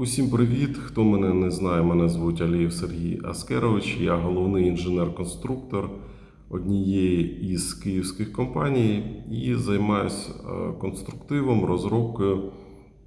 Усім привіт! Хто мене не знає, мене звуть Алієв Сергій Аскерович. Я головний інженер-конструктор однієї із київських компаній і займаюся конструктивом, розробкою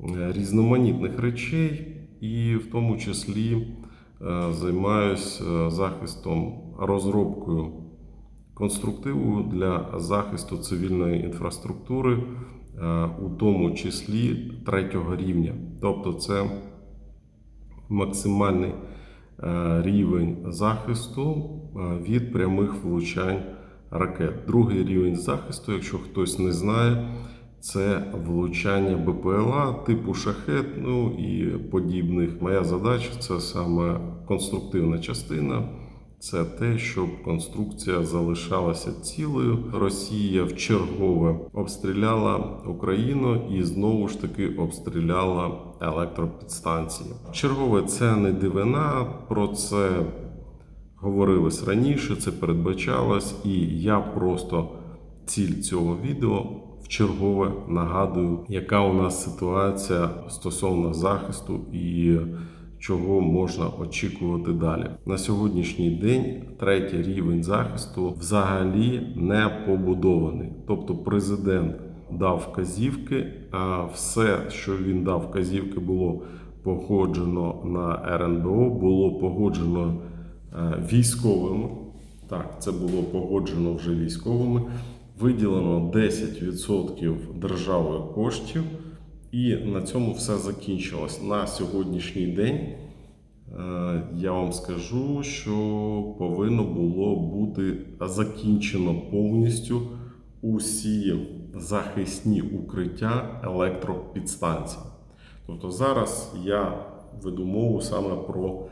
е, різноманітних речей, і в тому числі е, займаюся захистом розробкою конструктиву для захисту цивільної інфраструктури, е, у тому числі третього рівня. Тобто, це максимальний е, рівень захисту е, від прямих влучань ракет. Другий рівень захисту, якщо хтось не знає, це влучання БПЛА типу шахет, ну і подібних. Моя задача це саме конструктивна частина. Це те, щоб конструкція залишалася цілою. Росія вчергове обстріляла Україну і знову ж таки обстріляла електропідстанції. Чергове це не дивина. Про це говорилось раніше, це передбачалось, і я просто ціль цього відео вчергове нагадую, яка у нас ситуація стосовно захисту і чого можна очікувати далі. На сьогоднішній день третій рівень захисту взагалі не побудований. Тобто, президент дав вказівки, а все, що він дав вказівки, було погоджено на РНБО, було погоджено е, військовими. Так, це було погоджено вже військовими. Виділено 10% державою коштів. І на цьому все закінчилось. На сьогоднішній день е, я вам скажу, що повинно було бути закінчено повністю усі захисні укриття електропідстанцій. Тобто зараз я веду мову саме про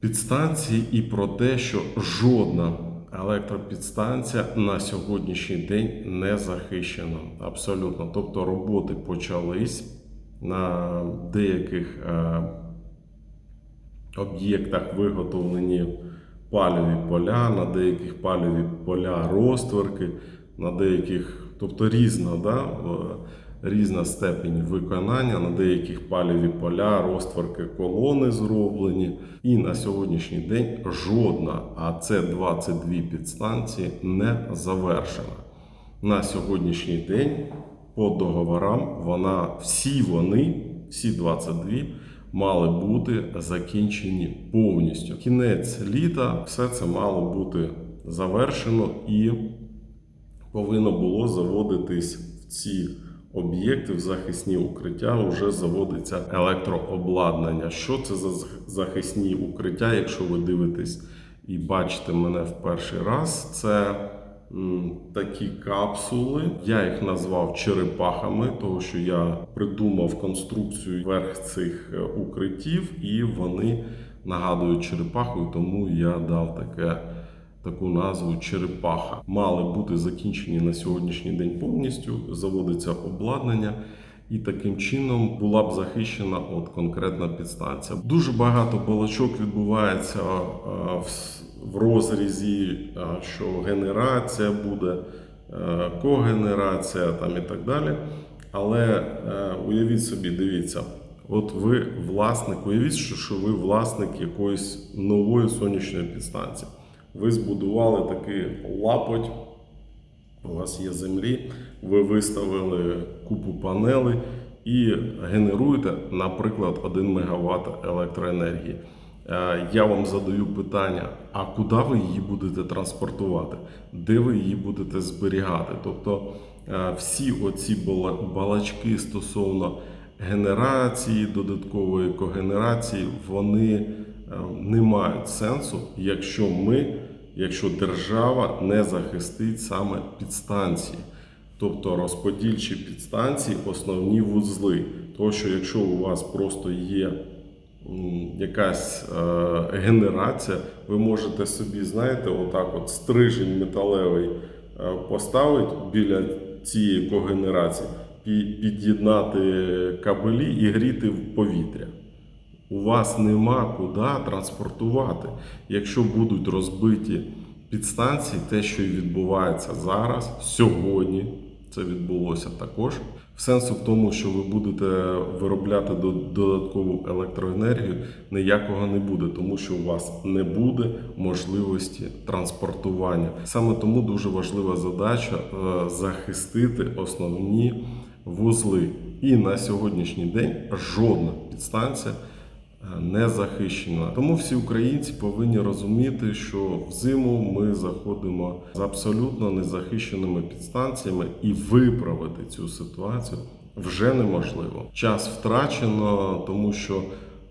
підстанції і про те, що жодна електропідстанція на сьогоднішній день не захищена. Абсолютно. Тобто роботи почались на деяких е, об'єктах виготовлені пальові поля, на деяких пальові поля розтверки, на деяких, тобто різна, да, різна степень виконання, на деяких пальові поля, розтверки колони зроблені. І на сьогоднішній день жодна, а це 22 підстанції, не завершена. На сьогоднішній день по договорам вона всі вони, всі 22, мали бути закінчені повністю. Кінець літа все це мало бути завершено і повинно було заводитись в ці об'єкти, в захисні укриття. Вже заводиться електрообладнання. Що це за захисні укриття? Якщо ви дивитесь і бачите мене в перший раз, це такі капсули. Я їх назвав черепахами, тому що я придумав конструкцію верх цих е, укриттів, і вони нагадують черепаху, тому я дав таке таку назву черепаха. Мали бути закінчені на сьогоднішній день повністю. Заводиться обладнання. І таким чином була б захищена от конкретна підстанція. Дуже багато балачок відбувається е, в розрізі, е, що генерація буде, е, когенерація там і так далі. Але уявіть собі, дивіться, от ви власник, уявіть, що ви власник якоїсь нової сонячної підстанції. Ви збудували такий лапоть, у вас є землі, ви виставили купу панелей і генеруєте, наприклад, 1 МВт електроенергії. Е, Я вам задаю питання: а куди ви її будете транспортувати? Де ви її будете зберігати? Тобто е, всі оці балачки стосовно генерації, додаткової когенерації, вони е, не мають сенсу, якщо ми, якщо держава не захистить саме підстанції. Тобто розподільчі підстанції, основні вузли. Тому що якщо у вас просто є якась е, генерація, ви можете собі, знаєте, отак от стрижень металевий е, поставити біля цієї когенерації, під'єднати кабелі і гріти в повітря. У вас нема куди транспортувати. Якщо будуть розбиті підстанції, те, що відбувається зараз, сьогодні, це відбулося також. Сенсу в тому, що ви будете виробляти до- додаткову електроенергію, ніякого не буде, тому що у вас не буде можливості транспортування. Саме тому дуже важлива задача е, захистити основні вузли. І на сьогоднішній день жодна підстанція не захищена. Тому всі українці повинні розуміти, що взиму ми заходимо з абсолютно незахищеними підстанціями, і виправити цю ситуацію вже неможливо. Час втрачено, тому що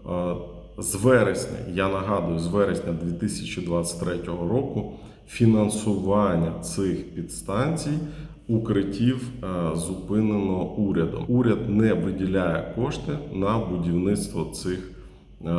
е, з вересня, я нагадую, з вересня 2023 року фінансування цих підстанцій укриттів е, зупинено урядом. Уряд не виділяє кошти на будівництво цих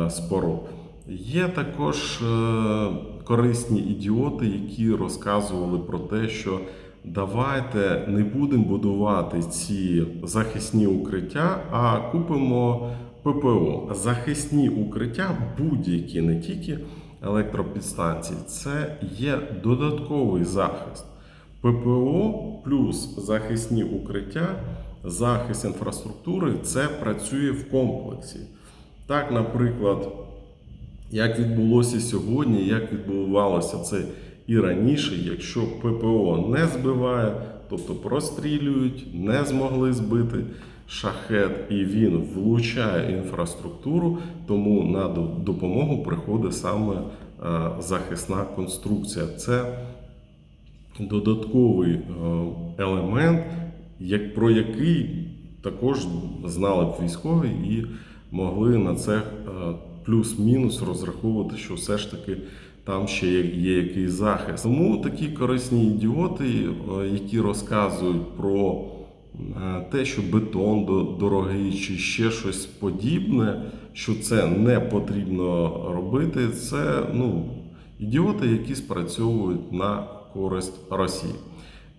споруд. Є також е, корисні ідіоти, які розказували про те, що давайте не будемо будувати ці захисні укриття, а купимо ППО. Захисні укриття будь-які, не тільки електропідстанції, це є додатковий захист. ППО плюс захисні укриття, захист інфраструктури це працює в комплексі. Так, наприклад, як відбулося сьогодні, як відбувалося це і раніше, якщо ППО не збиває, тобто прострілюють, не змогли збити шахет, і він влучає інфраструктуру, тому на допомогу приходить саме е, захисна конструкція. Це додатковий е, елемент, про який також знали б військові і могли на це е, плюс-мінус розраховувати, що все ж таки там ще є, якийсь захист. Тому такі корисні ідіоти, е, які розказують про е, те, що бетон дорогий чи ще щось подібне, що це не потрібно робити, це ну, ідіоти, які спрацьовують на користь Росії.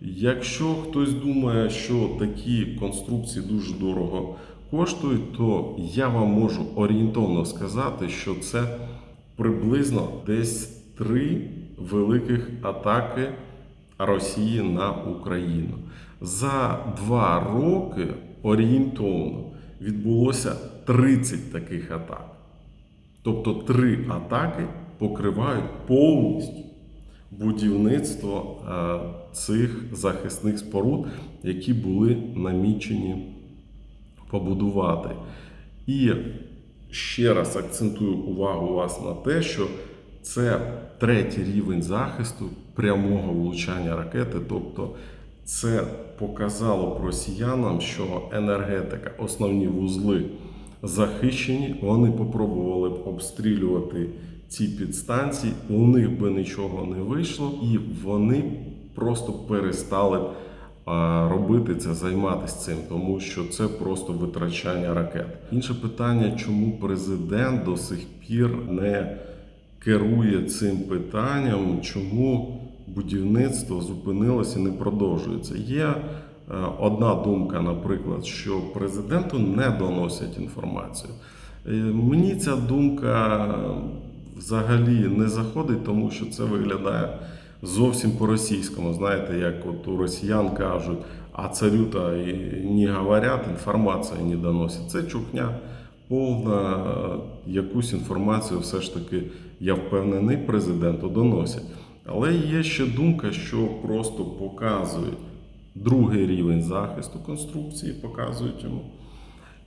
Якщо хтось думає, що такі конструкції дуже дорого коштують, то я вам можу орієнтовно сказати, що це приблизно десь три великих атаки Росії на Україну. За два роки орієнтовно відбулося 30 таких атак. Тобто три атаки покривають повністю будівництво е, цих захисних споруд, які були намічені побудувати. І ще раз акцентую увагу вас на те, що це третій рівень захисту прямого влучання ракети. Тобто це показало б росіянам, що енергетика, основні вузли захищені, вони попробували б обстрілювати ці підстанції, у них би нічого не вийшло, і вони просто перестали б робити це, займатися цим, тому що це просто витрачання ракет. Інше питання, чому президент до сих пір не керує цим питанням, чому будівництво зупинилося і не продовжується. Є е, одна думка, наприклад, що президенту не доносять інформацію. Е, Мені ця думка взагалі не заходить, тому що це виглядає зовсім по-російському. Знаєте, як от у росіян кажуть, а царю-то не говорять, інформацію не доносять. Це чухня повна якусь інформацію, все ж таки, я впевнений, президенту доносять. Але є ще думка, що просто показують другий рівень захисту конструкції, показують йому,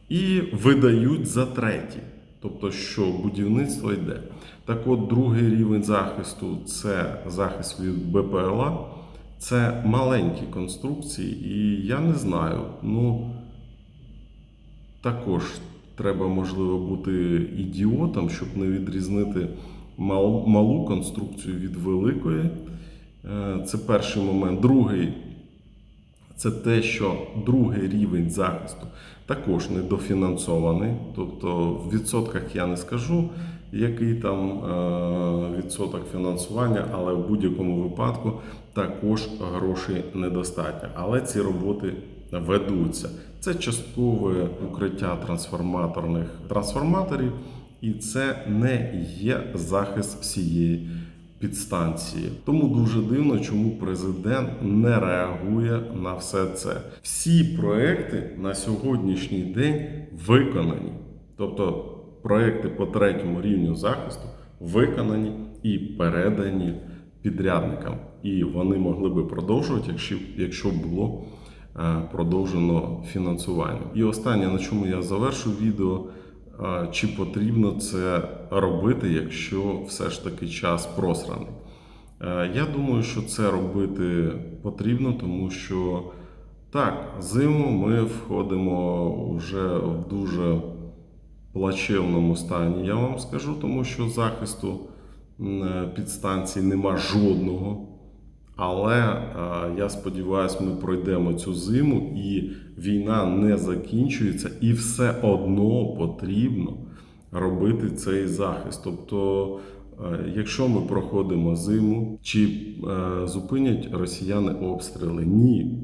і видають за третій. Тобто, що будівництво йде. Так от, другий рівень захисту це захист від БПЛА. Це маленькі конструкції, і я не знаю. Ну також треба, можливо, бути ідіотом, щоб не відрізнити мал- малу конструкцію від великої. Е, Це перший момент. Другий це те, що другий рівень захисту також недофінансований. Тобто в відсотках я не скажу, який там е, відсоток фінансування, але в будь-якому випадку також грошей недостатньо. Але ці роботи ведуться. Це часткове укриття трансформаторних трансформаторів, і це не є захист всієї підстанції. Тому дуже дивно, чому президент не реагує на все це. Всі проекти на сьогоднішній день виконані. Тобто проекти по третьому рівню захисту виконані і передані підрядникам. І вони могли би продовжувати, якщо, якщо було е, продовжено фінансування. І останнє, на чому я завершу відео, чи потрібно це робити, якщо все ж таки час просраний. Е, Я думаю, що це робити потрібно, тому що так, зиму ми входимо вже в дуже плачевному стані, я вам скажу, тому що захисту е, підстанцій нема жодного. Але е, я сподіваюся, ми пройдемо цю зиму і війна не закінчується, і все одно потрібно робити цей захист. Тобто, е, якщо ми проходимо зиму, чи е, зупинять росіяни обстріли? Ні.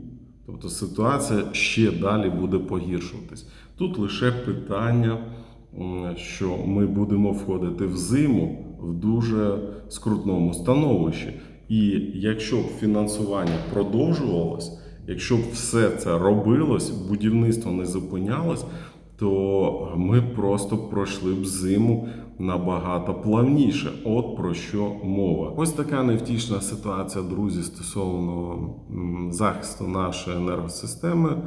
Тобто ситуація ще далі буде погіршуватись. Тут лише питання, що ми будемо входити в зиму в дуже скрутному становищі. І якщо б фінансування продовжувалось, якщо б все це робилось, будівництво не зупинялось, то ми просто пройшли б зиму набагато плавніше. От про що мова. Ось така невтішна ситуація, друзі, стосовно захисту нашої енергосистеми. Е,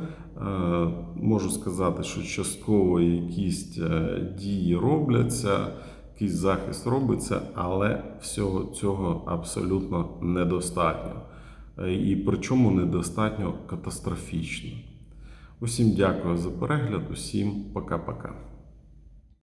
Можу сказати, що частково якісь е, дії робляться, якийсь захист робиться, але всього цього абсолютно недостатньо. Е, І причому недостатньо катастрофічно. Усім дякую за перегляд, усім пока-пока.